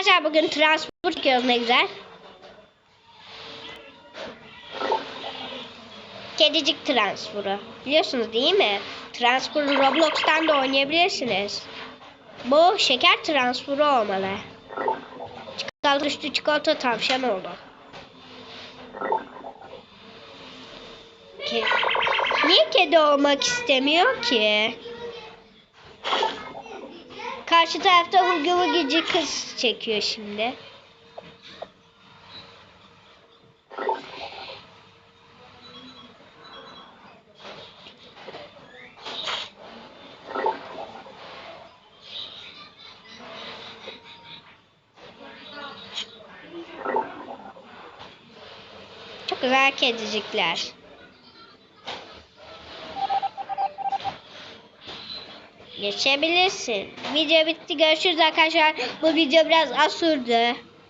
Arkadaşlar bugün transport çekiyoruz ne güzel. Kedicik transfuru. Biliyorsunuz değil mi? Transfuru Roblox'tan da oynayabilirsiniz. Bu şeker transfuru olmalı. Çikolata üstü çikolata tavşan oldu. Ke Niye kedi olmak istemiyor ki? Karşı tarafta Hugi Hugi'ci kız çekiyor şimdi. Çok güzel kedicikler. Geçebilirsin. Video bitti. Görüşürüz arkadaşlar. Bu video biraz az sürdü.